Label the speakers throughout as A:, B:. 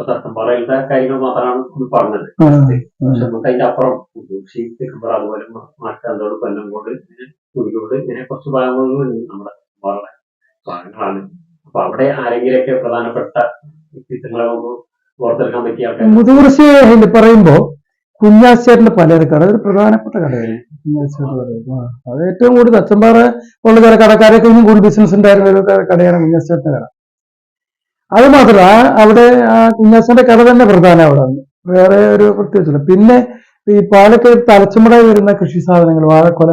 A: ഇപ്പൊ പറയലത്തെ കാര്യങ്ങൾ മാത്രമാണ് പറഞ്ഞത്. പക്ഷെ നമുക്ക് അതിന്റെ അപ്പുറം ഷീ അതുപോലെ മാറ്റാന്തോട് കൊല്ലം കൊണ്ട് ഇങ്ങനെ കുടികൊണ്ട് ഇങ്ങനെ കുറച്ച് ഭാഗങ്ങളുണ്ട് നമ്മുടെ വളരെ ഭാഗങ്ങളാണ്. അപ്പൊ അവിടെ ആരെങ്കിലൊക്കെ പ്രധാനപ്പെട്ട വ്യക്തിത്വങ്ങളെ ഓർത്തെടുക്കാൻ പറ്റിയ ആൾക്കാർ
B: മുതുകുറിശി പറയുമ്പോ കുഞ്ഞാശ്ശേരിന്റെ പലചരക്കട അതൊരു പ്രധാനപ്പെട്ട കടയാണ് കുഞ്ഞാശ്ശേരി അത് ഏറ്റവും കൂടുതൽ അച്ഛൻപാറ ഉള്ള ചില കടക്കാരൊക്കെ ഇനി കൂടി ബിസിനസ് ഉണ്ടായിരുന്ന ഒരു കടയാണ് കുഞ്ഞാശ്ശേരിന്റെ കട. അത് മാത്രമല്ല അവിടെ ആ കുഞ്ഞാസിന്റെ കഥ തന്നെ പ്രധാനം അവിടെ. വേറെ ഒരു പ്രത്യേകിച്ചില്ല. പിന്നെ ഈ പാലക്കാട് തലച്ചുമടായി വരുന്ന കൃഷി സാധനങ്ങൾ വാഴക്കൊല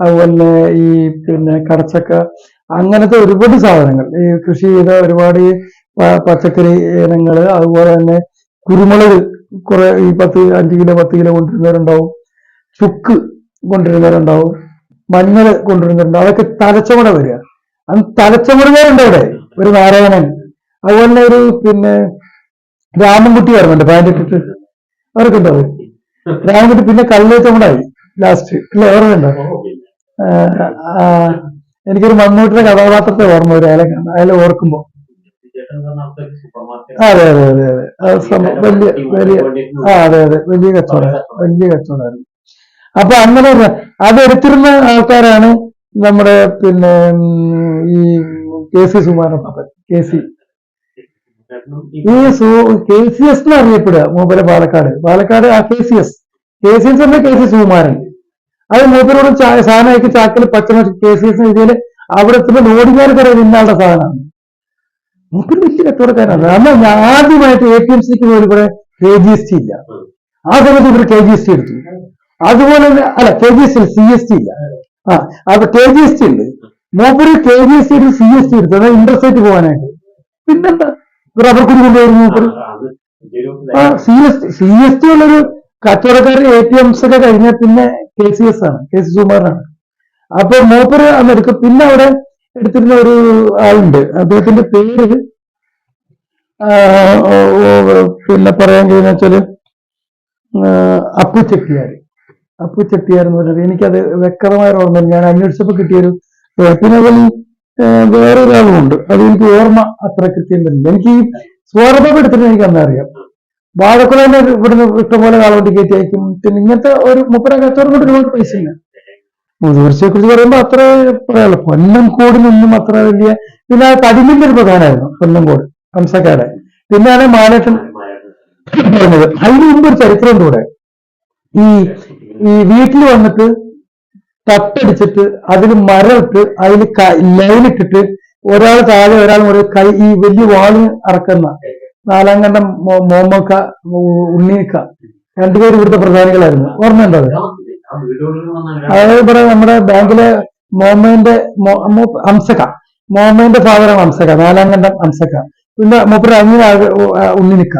B: അതുപോലെ ഈ പിന്നെ കടച്ചക്ക അങ്ങനത്തെ ഒരുപാട് സാധനങ്ങൾ. ഈ കൃഷി ചെയ്ത ഒരുപാട് പച്ചക്കറി ഇനങ്ങൾ അതുപോലെ തന്നെ കുരുമുളക് കുറെ ഈ പത്ത് അഞ്ച് കിലോ പത്ത് കിലോ കൊണ്ടുവരുന്നവരുണ്ടാവും. ചുക്ക് കൊണ്ടുവരുന്നവരുണ്ടാവും. മഞ്ഞൾ കൊണ്ടുവരുന്നവരുണ്ടാവും. അതൊക്കെ തലച്ചുമട വരിക. അന്ന് തലച്ചുമടുകാരുണ്ട് അവിടെ ഒരു നാരായണൻ. അതുപോലെ ഒരു പിന്നെ രാമൻകുട്ടി ആയിരുന്നു പാന്റ് ഇട്ടിട്ട് അവർക്കുണ്ടാവും രാമൻകുട്ടി പിന്നെ കള്ളിയച്ചമടായി ലാസ്റ്റ് അല്ലെ ഓർമ്മയുണ്ടോ. എനിക്കൊരു മമ്മൂട്ടിയുടെ കഥാപാത്രത്തെ ഓർമ്മ വരും അയാളെ അയാളെ ഓർക്കുമ്പോ. അതെ അതെ അതെ അതെ വലിയ വലിയ ആ അതെ അതെ. വലിയ കച്ചവടം വലിയ കച്ചവടമായിരുന്നു. അപ്പൊ അങ്ങനെ അതെടുത്തിരുന്ന ആൾക്കാരാണ് നമ്മുടെ പിന്നെ ഈ K C Sumaran Pappan K C. ഈ കെ സി എസ് എന്ന് അറിയപ്പെടുക മൂപ്പര പാലക്കാട്. പാലക്കാട് ആ K C S. K C S എന്ന കെ സി സുകുമാരൻ. അത് മൂപ്പരോട് സാധനമായിട്ട് ചാക്കിൽ പച്ചമ കെ സി എസ് എഴുതിയാൽ അവിടെ എത്തുമ്പോൾ ലോഡിക്കാർ പറയുന്നത് ഇന്നാളുടെ സാധനമാണ് മൂപ്പര് വലിയ കച്ചവടക്കാരാണ് ഞാൻ ആദ്യമായിട്ട് എ പി എം സിക്ക് പോലും ഇവിടെ കെ ജി എസ് ടി ഇല്ല. ആ സമയത്ത് ഇവർ കെ ജി എസ് ടി എടുത്തു. അതുപോലെ തന്നെ അല്ല K G S T C S T ഇല്ല. ആ അപ്പൊ കെ ജി എസ് ടി ഉണ്ട്. മൂപ്പര് K G S T C S T എടുത്തു. അതായത് ഇന്റർസ്റ്റേറ്റ് പോകാനായിട്ട് പിന്നെന്താ? റബ്ബർ കൊണ്ടുവരുന്നു ആ C S T C S T ഉള്ളൊരു കച്ചവടക്കാരൻ എ ടി എംസ് ഒക്കെ കഴിഞ്ഞാൽ പിന്നെ കെ സി എസ് ആണ് കെ സി സുമാറാണ് അപ്പൊ മൂപ്പര് അന്ന് എടുക്കും പിന്നെ അവിടെ എടുത്തിരുന്ന ഒരു ആളുണ്ട്. അദ്ദേഹത്തിന്റെ പേര് പിന്നെ പറയാൻ കഴിഞ്ഞ വെച്ചാൽ അപ്പു ചെട്ടിയാർ അപ്പു ചെട്ടിയാർ എന്ന് പറഞ്ഞത് എനിക്കത് വ്യക്തമായ ഓർമ്മ ഞാൻ അന്വേഷിച്ചപ്പോ കിട്ടിയൊരു പിന്നെ അതിൽ ഏ, വേറെ ഒരാളുമുണ്ട് അത് എനിക്ക് ഓർമ്മ അത്ര കൃത്യം വരുന്നില്ല എനിക്ക് ഈ സ്വർണം എടുത്തിട്ട് എനിക്ക് അന്ന് അറിയാം. വാഴക്കുളന്റെ ഇവിടുന്ന് ഇഷ്ടംപോലെ കാളവണ്ടി കയറ്റി അയക്കും. പിന്നെ ഇങ്ങനത്തെ ഒരു മുപ്പര കച്ചവടം കൊണ്ട് ഒരുപാട് പൈസ ഇല്ല. മുതിർച്ചയെ കുറിച്ച് പറയുമ്പോൾ അത്ര പറയാലോ നിന്നും അത്ര വലിയ പിന്നെ ആ തടിമിന്റെ ഒരു പ്രധാനമായിരുന്നു. കൊല്ലംകോട് കംസക്കാരെ പിന്നെയാണ് മാലേട്ടൻ പറഞ്ഞത്. അതിന് മുമ്പ് ഒരു ചരിത്രം കൂടെ ഈ ഈ വീട്ടിൽ വന്നിട്ട് തട്ടടിച്ചിട്ട് അതിൽ മരമിട്ട് അതിൽ ലൈനിട്ടിട്ട് ഒരാൾ താഴെ ഒരാൾ ഒരു കൈ ഈ വലിയ വാളിന് അറക്കുന്ന നാലാം കണ്ടം മോമക്ക ഉണ്ണിക്ക രണ്ടുപേരും ഇവിടുത്തെ പ്രധാനികളായിരുന്നു. ഓർമ്മയുണ്ടോ അത്? അതായത് ഇവിടെ നമ്മുടെ ബാങ്കിലെ മോമേന്റെ അംസക്ക മോമേന്റെ ഫാദറാണ് അംസക്ക നാലാം കണ്ടം അംസക്ക പിന്നെ മൂപ്പര് അങ്ങനെ ഉണ്ണിനിക്ക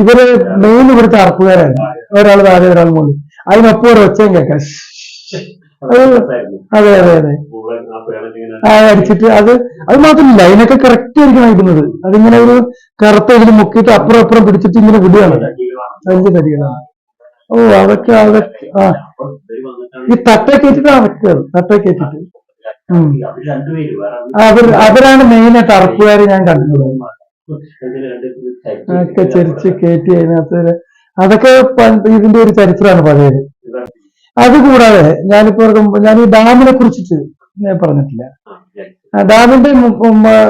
B: ഇവർ മെയിൻ ഇവിടുത്തെ അറപ്പുകാരായിരുന്നു. ഒരാൾ താഴെ ഒരാൾ മുകളിൽ. അതിനൊപ്പം ഒരു ഒച്ചയും കേൾക്കാം. അതെ അതെ. അതെ ആ അടിച്ചിട്ട് അത് അത് മാത്രമല്ല അതിനൊക്കെ കറക്റ്റ് ആയിരിക്കും അയക്കുന്നത് അതിങ്ങനെ ഒരു കറുത്ത ഇതിൽ മുക്കിയിട്ട് അപ്പുറം അപ്പുറം പിടിച്ചിട്ട് ഇങ്ങനെ വിടുകയാണ്. വലിയ തടികളാണ് ഓ അതൊക്കെ അതൊക്കെ ആ. ഈ തട്ട കയറ്റിട്ട് അതൊക്കെ തട്ട കയറ്റിട്ട്. അവർ അവരാണ് മെയിൻ ആയിട്ട് അറപ്പുകാർ ഞാൻ കണ്ടത്. ഒക്കെ ചെരിച്ച് കയറ്റി അതിനകത്ത് അതൊക്കെ ഇതിന്റെ ഒരു ചരിത്രമാണ് പഴയത്. അതുകൂടാതെ ഞാനിപ്പോ ഞാൻ ഈ ഡാമിനെ കുറിച്ചിട്ട് ഞാൻ പറഞ്ഞിട്ടില്ല. ഡാമിന്റെ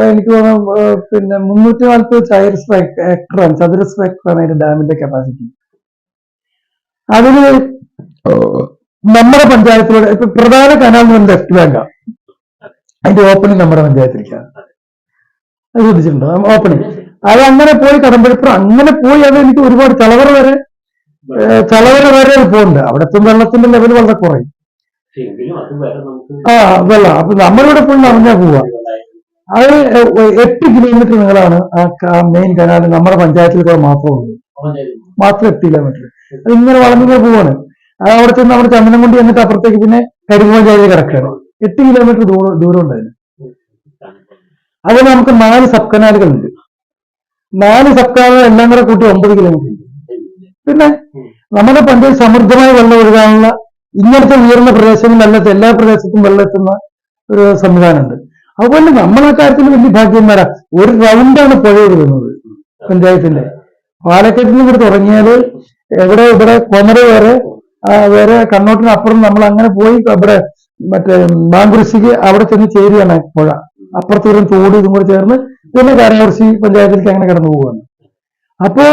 B: എനിക്ക് തോന്നുന്നു പിന്നെ മുന്നൂറ്റി നാൽപ്പത് ചൈറസ് ഹെക്ടറാണ് ചതുരശ്ര ഹെക്ടറാണ് അതിന്റെ ഡാമിന്റെ കപ്പാസിറ്റി അതിന് നമ്മുടെ പഞ്ചായത്തിലൂടെ ഇപ്പൊ പ്രധാന കനാൽ എന്ന് പറയുന്നത് ലെഫ്റ്റ് ബാങ്കാണ് അതിന്റെ ഓപ്പണിംഗ് നമ്മുടെ പഞ്ചായത്തിലേക്കാണ് അത് ശ്രദ്ധിച്ചിട്ടുണ്ടോ? ഓപ്പണിംഗ് അത് അങ്ങനെ പോയി കടമ്പഴിപ്പുറം അങ്ങനെ പോയി അത് എനിക്ക് ഒരുപാട് തലവറ വരെ ചളവറ വരെ. പോണ്ട് അവിടുത്തെ വെള്ളത്തിന്റെ ലെവൽ വളരെ കുറയും. ആ വെള്ളം. അപ്പൊ നമ്മളിവിടെ ഫുൾ നിറഞ്ഞാ പോവാ. അത് എട്ട് കിലോമീറ്റർ നീളമാണ് ആ മെയിൻ കനാൽ നമ്മുടെ പഞ്ചായത്തിൽ കൂടെ മാത്രമുള്ളൂ മാത്രം എട്ട് കിലോമീറ്റർ അത് ഇങ്ങനെ വളർന്നിങ്ങനെ പോവാണ്. അത് അവിടെ ചെന്ന് അവിടെ ചന്ദനം കൊണ്ട് എന്നിട്ട് അപ്പുറത്തേക്ക് പിന്നെ കരിമഞ്ചായത്തിൽ കിടക്കുകയാണ്. എട്ട് കിലോമീറ്റർ ദൂരം ദൂരം ഉണ്ടായിരുന്നു അതുപോലെ നമുക്ക് നാല് സബ് കനാലുകളുണ്ട് നാല് സബ് കനാലുകൾ എല്ലാം കൂടെ കൂട്ടി ഒമ്പത് കിലോമീറ്റർ ഉണ്ട്. പിന്നെ നമ്മുടെ പണ്ട് സമൃദ്ധമായ വെള്ളം ഒഴുകാനുള്ള ഇങ്ങനത്തെ ഉയർന്ന പ്രദേശങ്ങളിൽ അല്ലാത്ത എല്ലാ പ്രദേശത്തും വെള്ളം എത്തുന്ന ഒരു സംവിധാനമുണ്ട്. അതുപോലെ നമ്മൾ ആ കാര്യത്തിൽ വലിയ ഭാഗ്യന്മാരാ. ഒരു റൗണ്ടാണ് പുഴ ഒഴുകുന്നത് പഞ്ചായത്തിന്റെ. പാലക്കെട്ടിന് നിന്ന് ഇവിടെ തുടങ്ങിയാൽ എവിടെ ഇവിടെ കൊമര വരെ വേറെ കണ്ണോട്ടിനപ്പുറം നമ്മൾ അങ്ങനെ പോയി ഇവിടെ മറ്റേ ബാങ്കുരിശിക്ക് അവിടെ ചെന്ന് ചേരുകയാണ് പുഴ. അപ്പുറത്തൂരം തോട് ഇതും കൂടെ ചേർന്ന് പിന്നെ കാരകുറിശി പഞ്ചായത്തിലേക്ക് അങ്ങനെ കടന്നു പോവുകയാണ്. അപ്പോ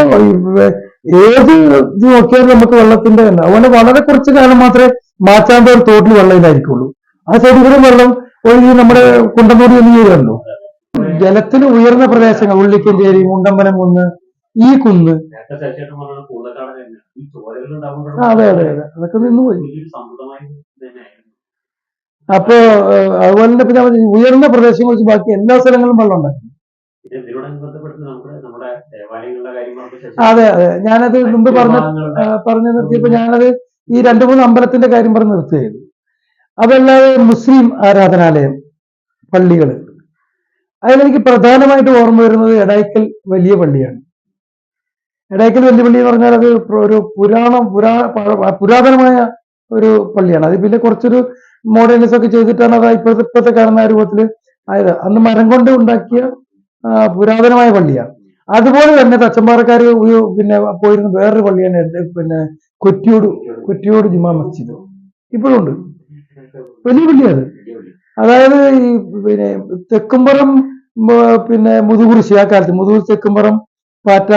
B: ഏത് ഇത് നോക്കിയാലും നമുക്ക് വെള്ളത്തിന്റെ തന്നെ. അതുകൊണ്ട് വളരെ കുറച്ച് കാലം മാത്രമേ മാച്ചാന്തോർ തോട്ടിൽ വെള്ളം ഇല്ലായിരിക്കുള്ളൂ ആ സൈഡിൽ കൂടെ വെള്ളം ഒഴുകി നമ്മുടെ കുണ്ടന്നൂരി ഒന്നും ചെയ്യുമല്ലോ ജലത്തിന് ഉയർന്ന പ്രദേശങ്ങൾ ഉള്ളിക്കഞ്ചേരി മുണ്ടമ്പനം കുന്ന് ഈ കുന്ന്. അതെ അതെ അതെ. അതൊക്കെ നിന്ന് പോയി അപ്പോ അതുപോലെ തന്നെ പിന്നെ ഉയർന്ന വെച്ച് ബാക്കി എല്ലാ സ്ഥലങ്ങളും വെള്ളം ഉണ്ടായിരുന്നു. അതെ അതെ. ഞാനത് മുമ്പ് പറഞ്ഞ പറഞ്ഞു നിർത്തിയപ്പോ ഞാനത് ഈ രണ്ടു മൂന്ന് അമ്പലത്തിന്റെ കാര്യം പറഞ്ഞ് നിർത്തുകയായിരുന്നു അതല്ലാതെ മുസ്ലിം ആരാധനാലയം പള്ളികൾ. അതിലെനിക്ക് പ്രധാനമായിട്ട് ഓർമ്മ വരുന്നത് എടൈക്കൽ വലിയ പള്ളിയാണ്. എടൈക്കൽ വലിയ പള്ളി എന്ന് പറഞ്ഞാൽ അത് ഒരു പുരാണ പുരാ പുരാതനമായ ഒരു പള്ളിയാണ്. അത് പിന്നെ കുറച്ചൊരു മോഡേണൈസ് ഒക്കെ ചെയ്തിട്ടാണ് അത് ഇപ്പോഴത്തെ ഇപ്പോഴത്തെ കാണുന്ന രൂപത്തിൽ ആയത്. അന്ന് മരം കൊണ്ട് ഉണ്ടാക്കിയ പുരാതനമായ പള്ളിയാണ്. അതുപോലെ തന്നെ തച്ചമ്പാറക്കാർ പിന്നെ പോയിരുന്ന വേറൊരു പള്ളിയാണ് എന്റെ പിന്നെ കൊറ്റിയോട് കൊറ്റിയോട് ജുമാ മസ്ജിദ്. ഇപ്പോഴും ഉണ്ട് വലിയ പള്ളിയാണ്. അതായത് ഈ പിന്നെ തെക്കുംപുറം പിന്നെ മുതുകുറിശി ആ കാലത്ത് മുതുകുറി തെക്കുംപുറം പാറ്റ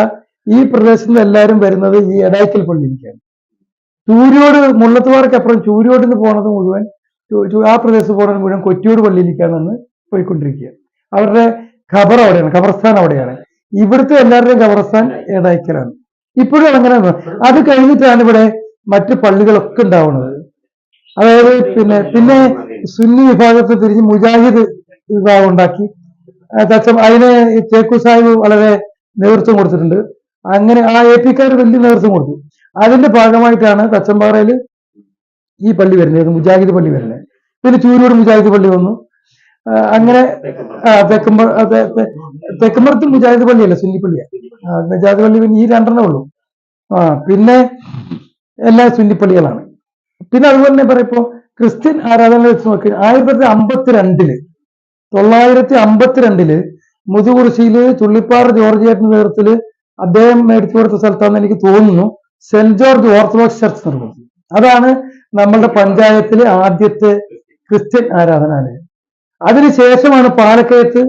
B: ഈ പ്രദേശത്ത് എല്ലാവരും വരുന്നത് ഈ എടായ്ക്കൽ പള്ളിയിലേക്കാണ്. ചൂര്യോട് മുള്ളത്തുപാറയ്ക്ക് അപ്പുറം ചൂരിയോട് നിന്ന് പോണത് മുഴുവൻ ആ പ്രദേശത്ത് പോണത് മുഴുവൻ കൊറ്റിയോട് പള്ളിയിലേക്കാണെന്ന് പോയിക്കൊണ്ടിരിക്കുക അവരുടെ ഖബർ അവിടെയാണ് ഖബർസ്ഥാൻ അവിടെയാണ്. ഇവിടുത്തെ എല്ലാവരുടെയും ഖബർസ്ഥാൻ ഏതായ്ക്കലാണ്. ഇപ്പോഴും അങ്ങനെ അത് കഴിഞ്ഞിട്ടാണ് ഇവിടെ മറ്റ് പള്ളികളൊക്കെ ഉണ്ടാവുന്നത്. അതായത് പിന്നെ പിന്നെ സുന്നി വിഭാഗത്തെ തിരിഞ്ഞ് മുജാഹിദ് വിഭാഗം ഉണ്ടാക്കി. അതിനെ തച്ചം അതിന് ചേക്കു സാഹിബ് വളരെ നേതൃത്വം കൊടുത്തിട്ടുണ്ട്. അങ്ങനെ ആ എ പിക്കാർ വലിയ നേതൃത്വം കൊടുത്തു. അതിന്റെ ഭാഗമായിട്ടാണ് തച്ചമ്പാറയിൽ ഈ പള്ളി വരുന്നത് മുജാഹിദ് പള്ളി വരുന്നത്. പിന്നെ ചൂരോട് മുജാഹിദ് പള്ളി വന്നു. അങ്ങനെ ആ, തെക്കുമ്പ ആ, തെ- തെ- തെക്കുമ്പുറത്ത് മുജാഹിദ് പള്ളിയല്ല സുന്നി പള്ളിയാണ് ആ, മുജാഹിദ് പള്ളി പിന്നെ ഈ രണ്ടെണ്ണേ ഉള്ളൂ. ആ പിന്നെ എല്ലാ സുന്നി പള്ളികളാണ് പിന്നെ അതുപോലെ തന്നെ പറയപ്പോ ക്രിസ്ത്യൻ ആരാധന വെച്ച് നോക്കി ആയിരത്തി തൊള്ളായിരത്തി അമ്പത്തിരണ്ടിൽ തൊള്ളായിരത്തി അമ്പത്തിരണ്ടിൽ മുതുകുറിശിയിൽ ചുള്ളിപ്പാറ ജോർജിയേറ്റിന്റെ നേതൃത്വത്തിൽ അദ്ദേഹം മേടിച്ചു കൊടുത്ത സ്ഥലത്താണെന്ന് എനിക്ക് തോന്നുന്നു സെന്റ് ജോർജ് ഓർത്തഡോക്സ് ചർച്ച് നിർമ്മിച്ചത് അതാണ് നമ്മളുടെ പഞ്ചായത്തിലെ ആദ്യത്തെ ക്രിസ്ത്യൻ ആരാധനാലയം. അതിനുശേഷമാണ് പാലക്കയത്ത്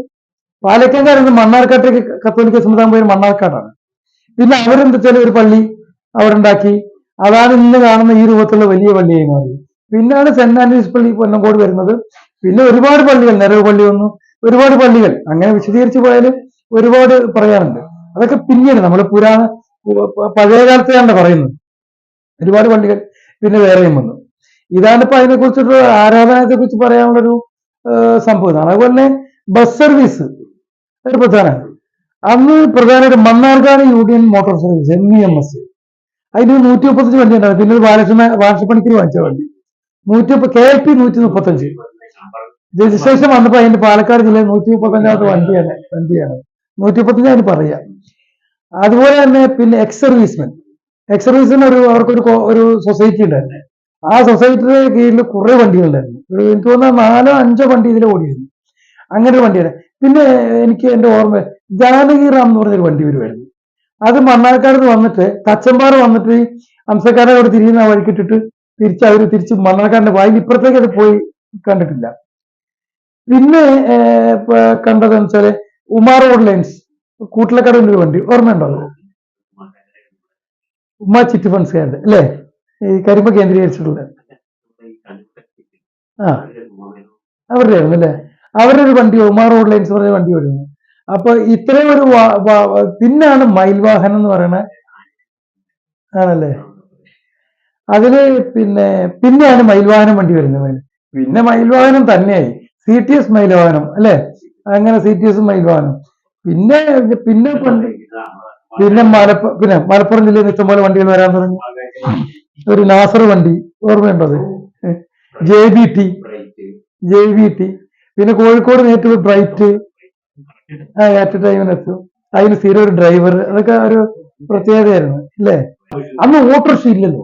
B: പാലക്കാട് മണ്ണാർക്കാട്ടേക്ക് കത്തോലിക്ക സമുദായം പോയ മണ്ണാർക്കാടാണ് പിന്നെ അവരെന്താ വെച്ചാൽ ഒരു പള്ളി അവിടെ ഉണ്ടാക്കി അതാണ് ഇന്ന് കാണുന്ന ഈ രൂപത്തിലുള്ള വലിയ പള്ളിയായി മാറി. പിന്നാണ് സെന്റ് ആന്റണീസ് പള്ളി പൊന്നങ്കോട് വരുന്നത്. പിന്നെ ഒരുപാട് പള്ളികൾ നിരവ് പള്ളി വന്നു. ഒരുപാട് പള്ളികൾ. അങ്ങനെ വിശദീകരിച്ചു പോയാലും ഒരുപാട് പറയാനുണ്ട്. അതൊക്കെ പിന്നീട് നമ്മൾ പുരാണ പഴയ കാലത്തെയാണ് പറയുന്നത്. ഒരുപാട് പള്ളികൾ പിന്നെ വേറെയും വന്നു. ഇതാണ് ഇപ്പൊ അതിനെ കുറിച്ചിട്ട് ആരാധനത്തെ കുറിച്ച് പറയാനുള്ളൊരു ആ, സംഭവം. അതുപോലെ തന്നെ ബസ് സർവീസ് ഒരു പ്രധാനമാണ് അന്ന് പ്രധാനമായിട്ട് Mannarkkad union motor service M E M S അതിന് നൂറ്റി മുപ്പത്തഞ്ച് വണ്ടി ഉണ്ടായിരുന്നു പിന്നെ ബാലകൃഷ്ണ ബാലകൃഷ്ണപ്പണിക്കർ വാങ്ങിച്ച വണ്ടി. നൂറ്റി മുപ്പത് കെ പി നൂറ്റി മുപ്പത്തഞ്ച് രജിസ്ട്രേഷൻ വന്നപ്പോ അതിന്റെ പാലക്കാട് ജില്ലയിൽ നൂറ്റി മുപ്പത്തഞ്ചാമത്തെ വണ്ടിയാണ് വണ്ടിയാണ്. നൂറ്റി മുപ്പത്തഞ്ച് അതിന് പറയാം. അതുപോലെ തന്നെ പിന്നെ എക്സ് സർവീസ്മെൻ എക്സ് സർവീസിന് ഒരു അവർക്കൊരു ഒരു സൊസൈറ്റി ഉണ്ടായിരുന്നു. ആ സൊസൈറ്റിയുടെ കീഴിൽ കുറെ വണ്ടികളുണ്ടായിരുന്നു. എനിക്ക് തോന്നുന്ന നാലോ അഞ്ചോ വണ്ടി ഇതിൽ ഓടിയിരുന്നു. അങ്ങനെ ഒരു വണ്ടിയാണ്. പിന്നെ എനിക്ക് എന്റെ ഓർമ്മ ജാനകി റാം എന്ന് പറഞ്ഞൊരു വണ്ടി വരുമായിരുന്നു അത് മണ്ണാർക്കാട് വന്നിട്ട് തച്ചമ്പാറ വന്നിട്ട് അംസക്കാരെ അവിടെ തിരിയുന്ന വഴിക്കിട്ടിട്ട് തിരിച്ച് അവർ തിരിച്ച് മണ്ണാർക്കാടിന്റെ വായിൽ ഇപ്പുറത്തേക്ക് അത് പോയി കണ്ടിട്ടില്ല. പിന്നെ കണ്ടതെന്ന് വെച്ചാൽ ഉമാർ റോഡ് ലൈൻസ് കൂട്ടിലക്കടവിന്റെ ഒരു വണ്ടി. ഓർമ്മയുണ്ടോ ഉമ്മ ചിറ്റ് ഫണ്ട്സുകാരുടെ അല്ലേ? ഈ കരിമ്പ കേന്ദ്രീകരിച്ചിട്ടുള്ളത് ആ. അവരുടെ ആയിരുന്നു അല്ലെ? അവരുടെ ഒരു വണ്ടി ഉമാർ റോഡ് ലൈൻസ് പറഞ്ഞ വണ്ടി വരുന്നു അപ്പൊ ഇത്രയും ഒരു പിന്നാണ് മയിൽ വാഹനം എന്ന് പറയുന്നത്. ആണല്ലേ? അതിൽ പിന്നെ പിന്നെയാണ് മയിൽവാഹനം വണ്ടി വരുന്നത് മയിൽ. പിന്നെ മയിൽവാഹനം തന്നെയായി. സി ടി എസ് മയിൽവാഹനം അല്ലെ? അങ്ങനെ സി ടി എസ് മയിൽവാഹനം. പിന്നെ പിന്നെ പണ്ട് പിന്നെ മലപ്പുറം പിന്നെ മലപ്പുറം ജില്ലയിൽ നിന്ന് ഇഷ്ടംപോലെ വണ്ടികൾ വരാൻ തുടങ്ങി. ഒരു നാസർ വണ്ടി ഓർമ്മയുണ്ടോ അത് J B T J B T പിന്നെ കോഴിക്കോട് നേരിട്ട് ബ്രൈറ്റ് ആ അറ്റ് ടൈമിനെത്തും അതിന് സ്ഥിരം ഒരു ഡ്രൈവർ അതൊക്കെ ഒരു പ്രത്യേകതയായിരുന്നു അല്ലേ? അന്ന് ഓട്ടോറിക്ഷ ഇല്ലല്ലോ.